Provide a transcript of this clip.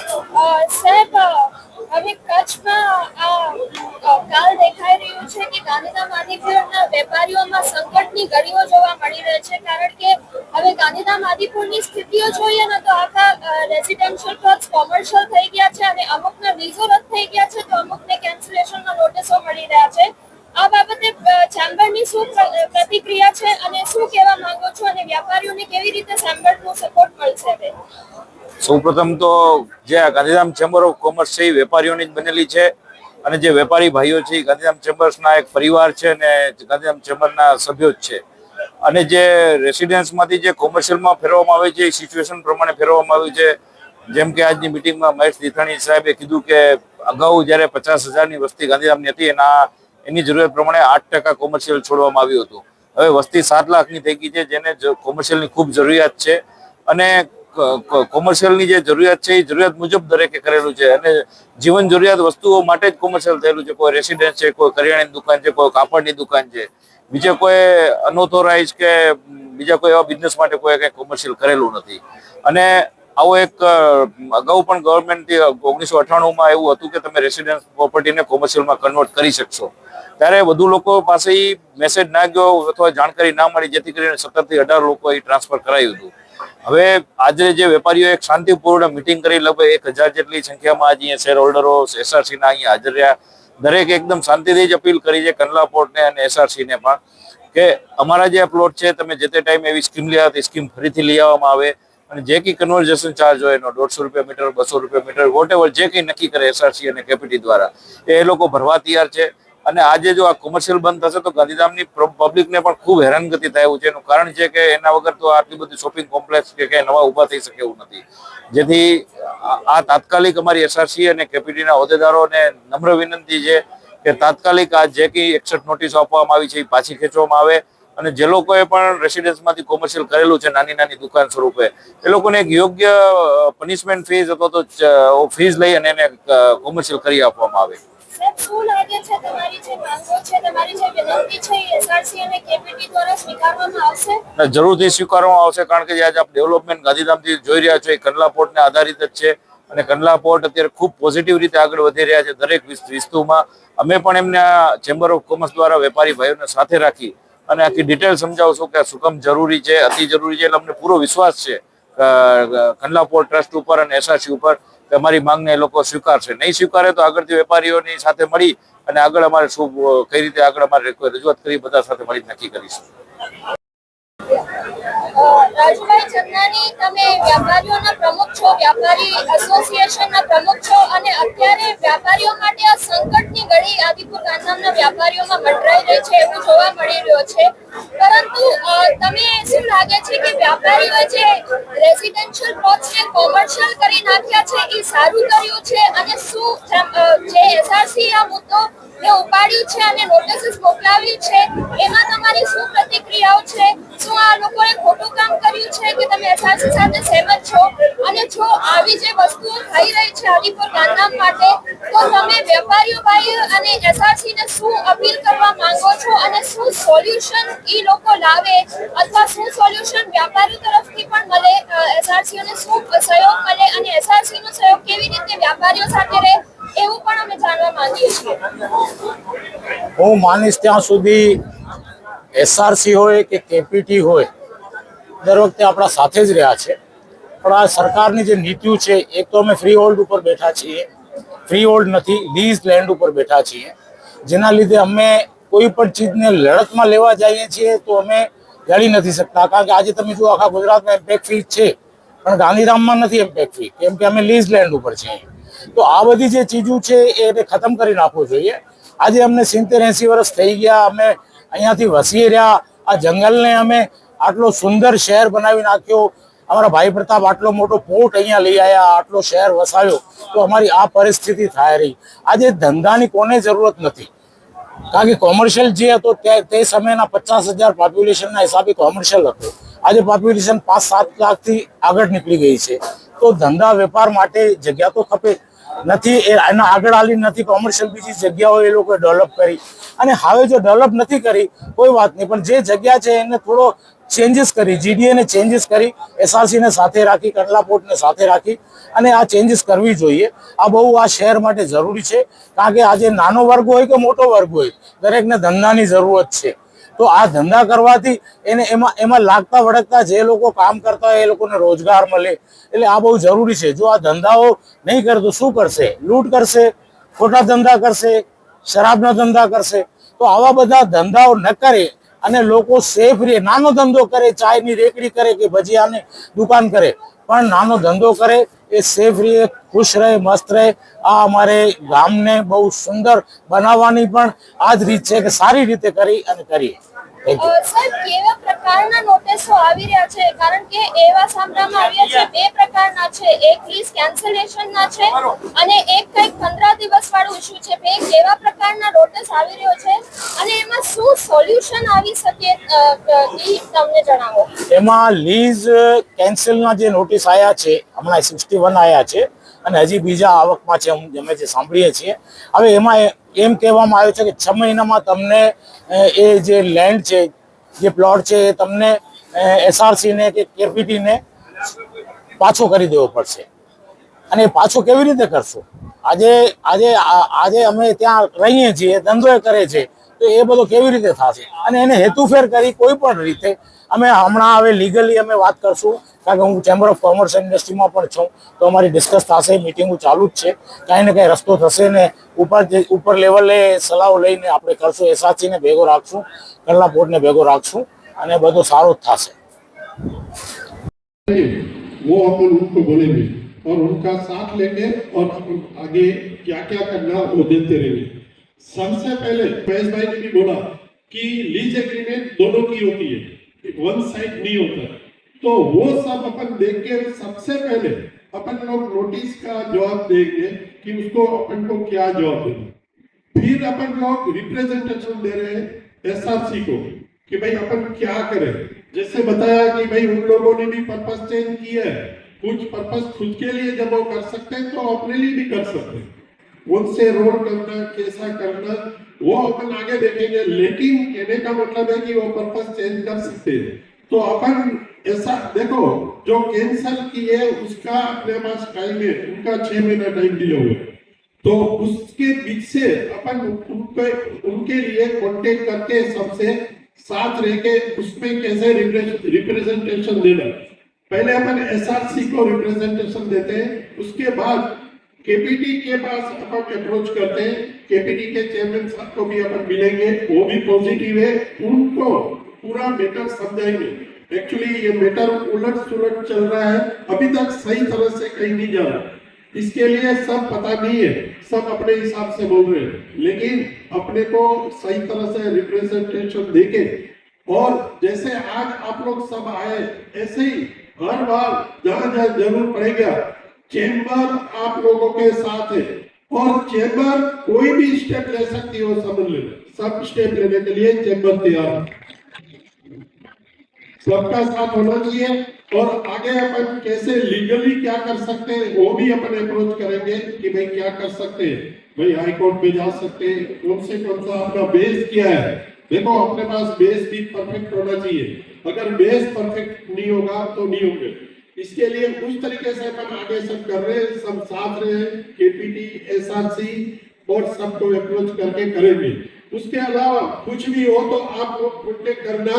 સાહેબ હવે કચ્છમાં કાલ દેખાઈ રહ્યું છે કે ગાંધીધામ આદિપુરના વેપારીઓમાં સંકટની ઘડીઓ જોવા મળી રહી છે, કારણ કે હવે ગાંધીધામ આદિપુરની સ્થિતિઓ જોઈએ ને તો આખા રેસિડેન્શિયલ પ્લોટ્સ કોમર્શિયલ થઈ ગયા છે અને અમુકના સૌપ્રથમ તો જે આ ગાંધીધામ ચેમ્બર ઓફ કોમર્સ છે, એ વેપારીઓની જ બનેલી છે. અને જે વેપારી ભાઈઓ છે, એ ગાંધીધામ ચેમ્બર્સના એક પરિવાર છે અને ગાંધીધામ ચેમ્બરના સભ્યો જ છે. અને જે રેસિડેન્સમાંથી જે કોમર્શિયલમાં ફેરવવામાં આવે છે, એ સિચ્યુએશન પ્રમાણે ફેરવવામાં આવ્યું છે. જેમ કે આજની મિટિંગમાં મહેશ દીથાણી સાહેબે કીધું કે અગાઉ જ્યારે પચાસ હજારની વસ્તી ગાંધીધામની હતી, એના એની જરૂરિયાત પ્રમાણે આઠ ટકા કોમર્શિયલ છોડવામાં આવ્યું હતું. હવે વસ્તી સાત લાખની થઈ ગઈ છે, જેને કોમર્શિયલની ખૂબ જરૂરિયાત છે. અને કોમર્શિયલની જે જરૂરિયાત છે, એ જરૂરિયાત મુજબ દરેકે કરેલું છે. અને જીવન જરૂરિયાત વસ્તુઓ માટે જ કોમર્શિયલ થયેલું છે. કોઈ રેસિડેન્સ છે, કોઈ કરિયાણાની દુકાન છે, કોઈ કાપડની દુકાન છે. બીજે કોઈ અનઓથોરાઇઝ કે બીજા કોઈ એવા બિઝનેસ માટે કોઈ કંઈ કોમર્શિયલ કરેલું નથી. અને આવો એક અગાઉ પણ ગવર્મેન્ટથી ઓગણીસો અઠ્ઠાણુંમાં એવું હતું કે તમે રેસિડેન્સ પ્રોપર્ટીને કોમર્શિયલમાં કન્વર્ટ કરી શકશો. ત્યારે વધુ લોકો પાસે મેસેજ ના ગયો અથવા જાણકારી ના મળી, જેથી કરીને સત્તરથી અઢાર લોકો એ ટ્રાન્સફર કરાયું હતું. હવે આજે જે વેપારીઓ એક શાંતિપૂર્ણ મિટિંગ કરી, લગભગ એક હજાર જેટલી સંખ્યામાં આજે શેર હોલ્ડરો એસઆરસી ના અહીંયા હાજર રહ્યા. દરેક એકદમ શાંતિથી જ અપીલ કરી છે કંડલા પોર્ટને અને એસઆરસી ને પણ કે અમારા જે પ્લોટ છે, તમે જે તે ટાઈમે એવી સ્કીમ લેવા આવતી સ્કીમ ફરીથી લઈ આવવામાં આવે. અને જે કંઈ કન્વર્ઝેશન ચાર્જ હોય, એનો દોઢસો રૂપિયા મીટર બસો રૂપિયા મીટર વોટ જે કંઈ નક્કી કરે એસઆરસી અને કેપીટી દ્વારા, એ લોકો ભરવા તૈયાર છે. અને આજે જો આ કોમર્શિયલ બંધ થશે તો ગાંધીધામની પબ્લિકને પણ ખૂબ હેરાનગતિ થાય એવું છે. એનું કારણ છે કે એના વગર તો આટલી બધી શોપિંગ કોમ્પ્લેક્સ કે ક્યાંય નવા ઊભા થઈ શકે એવું નથી. જેથી આ- તાત્કાલિક અમારી એસઆરસી અને કેપીટીના હોદ્દેદારોને નમ્ર વિનંતી છે કે તાત્કાલિક આ જે કંઈ એકસઠ નોટિસ આપવામાં આવી છે એ પાછી ખેંચવામાં આવે અને જે લોકોએ પણ રેસિડેન્સમાંથી કોમર્શિયલ કરેલું છે નાની નાની દુકાન સ્વરૂપે, એ લોકોને એક યોગ્ય પનિશમેન્ટ ફીઝ અથવા તો ફીઝ લઈ અને એને કોમર્શિયલ કરી આપવામાં આવે. શું સ્વીકારવામાં આવશે? જરૂરથી સ્વીકારવામાં આવશે, કારણ કે આજે આપ ડેવલપમેન્ટ ગાંધીધામથી જોઈ રહ્યા છો, એ કંડલા પોર્ટને આધારિત જ છે. અને કંડલા પોર્ટ અત્યારે ખૂબ પોઝિટિવ રીતે આગળ વધી રહ્યા છે દરેક વિસ્તુમાં. અમે પણ એમને ચેમ્બર ઓફ કોમર્સ દ્વારા વેપારી ભાઈઓને સાથે રાખી અને આખી ડિટેલ સમજાવશું કે શું જરૂરી છે, અતિ જરૂરી છે, એટલે અમને પૂરો વિશ્વાસ છે કંડલા પોર્ટ ટ્રસ્ટ ઉપર અને એસઆરસી ઉપર. અમારી માંગને લોકો સ્વીકારશે. નહીં સ્વીકારે તો આગળથી વેપારીઓની સાથે મળી અને આગળ અમારે શું કઈ રીતે આગળ અમારે રજૂઆત કરી, બધા સાથે મળી નક્કી કરીશું. રાજુભાઈ ચંદાની તમે વ્યાપારીઓના પ્રમુખ છો, વ્યાપારી એસોસિએશનના પ્રમુખ છો અને અત્યારે વ્યાપારીઓ માટે આ સંકટની ઘડી આદિપુર ગાંધીધામના વ્યાપારીઓમાં મંડરાઈ રહી છે એવું જોવા મળી રહ્યો છે. પરંતુ તમે શું લાગે છે કે વ્યાપારીઓએ જે રેસિડેન્શિયલ પ્લોટ્સને કોમર્શિયલ કરી નાખ્યા છે, એ સારું કર્યું છે? અને શું જે એસઆરસી આ મુદ્દો ને ઉપાડ્યું છે અને નોટિસીસ મોકલાવી છે. એમાં તમારી શું પ્રતિક્રિયાઓ છે? શું આ લોકોએ ખોટું કામ કર્યું છે કે તમે એસઆરસી સાથે સહેમત છો? અને જો આવી જે વસ્તુઓ થઈ રહી છે આદિપુર ગાંધામ માટે, તો તમે વેપારીઓ ભાઈ અને એસઆરસી ને શું અપીલ કરવા માંગો છો? અને શું સોલ્યુશન એ લોકો લાવે? અથવા શું સોલ્યુશન વ્યાપારીઓ તરફથી પણ મળે? એસઆરસીઓને શું સહયોગ મળે? અને એસઆરસી નો સહયોગ કેવી રીતે વ્યાપારીઓ સાથે રહે? એવું પણ અમે જાણવા માંગીએ છીએ. હું માનીશ ત્યાં સુધી એસઆરસી હોય કે કેપીટી હોય, દર વખતે આપણા સાથે જ રહ્યા છે. પણ આ સરકારની જે નીતિઓ છે, એક તો અમે ફ્રી હોલ્ડ ઉપર બેઠા છીએ. ફ્રી હોલ્ડ નથી લીઝ લેન્ડ ઉપર બેઠા છીએ. જેના લીધે અમે કોઈ પણ ચીજને લડતમાં લેવા જઈએ છીએ તો અમે લડી નથી શકતા. કારણ કે આજે તમે જુઓ, આખા ગુજરાતમાં એમ્પેક ફી છે. પણ ગાંધીધામમાં નથી એમ્પેક ફી કેમ કે અમે લીઝ લેન્ડ ઉપર છીએ. તો આ બધી જે ચીજો છે એ એને ખતમ કરી નાખવું જોઈએ. આજે અમને સિત્તેર એંસી વર્ષ થઈ ગયા, અમે અહીંયાથી વસી રહ્યા. આ જંગલને અમે આટલો સુંદર શહેર બનાવી નાખ્યો. અમારા ભાઈ પ્રતાપ આટલો મોટો પોર્ટ અહીંયા લઈ આવ્યા આટલો શહેર વસાવ્યો. તો અમારી આ પરિસ્થિતિ થાય રહી. આજે ધંધાની કોને જરૂરત નથી. કારણ કે કોમર્શિયલ જે હતો તે તે સમયના પચાસ હજાર પોપ્યુલેશનના હિસાબે કોમર્શિયલ હતો. આજે પોપ્યુલેશન પાંચ સાત લાખથી આગળ નીકળી ગઈ છે. તો ધંધા વેપાર માટે જગ્યા તો ખપે. નથી એના આગળ આલી નથી કોમર્શિયલ બીજી જગ્યાઓ એ લોકોએ ડેવલપ કરી. અને હવે જો ડેવલપ નથી કરી, કોઈ વાત નહીં, પણ જે જગ્યા છે એને થોડો ચેન્જીસ કરી જીડીએને ચેન્જીસ કરી એસઆરસીને સાથે રાખી, કંડલા સાથે રાખી, અને આ ચેન્જીસ કરવી જોઈએ. આ બહુ આ શહેર માટે જરૂરી છે, કારણ કે આજે નાનો વર્ગ હોય કે મોટો વર્ગ હોય, દરેકને ધંધાની જરૂરત છે. તો આ ધંધા કરવાથી એને એમાં એમાં લાગતા વળગતા જે લોકો કામ કરતા હોય એ લોકોને રોજગાર મળે. એટલે આ બહુ જરૂરી છે. જો આ ધંધાઓ નહીં કરે તો શું કરશે? લૂંટ કરશે, ખોટા ધંધા કરશે, શરાબના ધંધા કરશે. તો આવા બધા ધંધાઓ ન કરે અને લોકો સેફ રહે. નાનો ધંધો કરે, ચાયની રેકડી કરે કે ભજીયાની દુકાન કરે. પણ નાનો ધંધો કરે એ સેફ રહે, ખુશ રહે, મસ્ત રહે. આ અમારે ગામને બહુ સુંદર બનાવવાની પણ આ જ રીત છે કે સારી રીતે કરી અને કરીએ. સાહેબ કેવા પ્રકારના નોટિસો આવી રહ્યા છે? કારણ કે એવા સાંભળવામાં આવ્યા છે બે પ્રકારના છે. એક લીઝ કેન્સલેશન ના છે અને એક કંઈક પંદર દિવસ વાળું ઇસ્યુ છે. બે કેવા પ્રકારના નોટિસ આવી રહ્યો છે? અને એમાં શું સોલ્યુશન આવી શકે અ, તમને જણાવો. એમાં લીઝ કેન્સલના જે નોટિસ આવ્યા છે હમણાં સિક્સટી વન આવ્યા છે અને હજી બીજા આવકમાં છે અમે જે સાંભળીએ છીએ. હવે એમાં એમ કહેવામાં આવ્યું છે કે છ મહિનામાં તમને એ જે લેન્ડ છે, જે પ્લોટ છે, એ તમને એસઆરસીને કે કેપીટીને પાછો કરી દેવો પડશે. અને પાછો કેવી રીતે કરશું? આજે આજે આજે અમે ત્યાં રહીએ છીએ, ધંધો કરે છે. તો એ બધો કેવી રીતે થશે અને એને હેતુફેર કરી કોઈ પણ રીતે અમે હમણાં હવે લીગલી અમે વાત કરશું કારણ કે હું ચેમ્બર ઓફ કોમર્સ એન્ડ ઇન્ડસ્ટ્રીમાં પણ છું તો અમારી ડિસ્કસ થશે મિટિંગો ચાલુ જ છે કાંઈ ને કાંઈ રસ્તો થશે ને ઉપર જે- ઉપર લેવલે સલાહ લઈને આપણે કરશું એસઆરસીને ભેગો રાખશું કંડલા પોર્ટને ભેગો રાખશું અને બધું સારું જ થશે वो अपन उनको बोलेंगे और उनका साथ लेंगे और अपन आगे क्या क्या करना वो देते रहेंगे सबसे पहले महेश भाई ने भी बोला कि लीज एग्रीमेंट दोनों की होती है वन साइड नहीं होता। तो वो सब अपन देख के सबसे पहले अपन लोग नोटिस का जवाब देंगे कि उसको अपन को क्या जवाब देना। फिर अपन लोग रिप्रेजेंटेशन दे रहे हैं एसआरसी को, कि भाई अपन क्या करें। जैसे बताया कि भाई उन लोगों ने भी पर्पस चेंज किया है। कुछ पर्पस खुद के लिए जब वो कर सकते हैं तो अपने लिए भी कर सकते हैं। उनसे रोड करना, कैसा करना, वो अपन आगे देखेंगे। लेकिन कहने का मतलब है कि वो पर्पस चेंज कर सकते हैं। तो अपन ऐसा, देखो, जो कैंसल किए, उसका अपने पास टाइम है। उनका छह महीना टाइम दिया हुआ। तो उसके बीच से अपन उनके उनके लिए कांटेक्ट करके सबसे साथ रह के उसमें कैसे रिप्रेजेंटेशन देना। पहले अपन एसआरसी को रिप्रेजेंटेशन देते हैं। उसके बाद केपीटी के पास अपन अप्रोच करते हैं। केपीटी के चेयरमैन साहब को भी अपन मिलेंगे, वो भी पॉजिटिव है। उनको पूरा मैटर समझाएँगे। एक्चुअली ये मैटर उलट सुलट चल रहा है। अभी तक सही तरह से कहीं नहीं जा रहा इसके लिए सब पता नहीं है। सब अपने हिसाब से बोल रहे हैं। लेकिन अपने को सही तरह से रिप्रेजेंटेशन देके और जैसे आज आप लोग सब आए, ऐसे ही हर बार जहाँ जहाँ ज़रूर पड़ेगा। चेंबर आप लोगों के साथ है। और चेंबर कोई भी स्टेप ले सकती हो समझ लेना। सब स्टेप लेने के लिए चेंबर तैयार सबका साथ होना चाहिए। और आगे अपन कैसे लीगली क्या कर सकते हैं, वो भी अपन अप्रोच करेंगे कि भाई क्या कर सकते हैं। भाई हाई कोर्ट में जा सकते हैं। कौन से कौन सा आपका बेस क्या है? देखो, अपने पास बेस भी परफेक्ट होना चाहिए। अगर बेस परफेक्ट नहीं होगा तो नहीं होंगे। इसके लिए उस तरीके से अपन आगे सब कर रहे हैं, सब साथ रहे हैं केपीटी सी और सबको अप्रोच करके करेंगे। उसके अलावा कुछ भी हो तो आप लोग करना।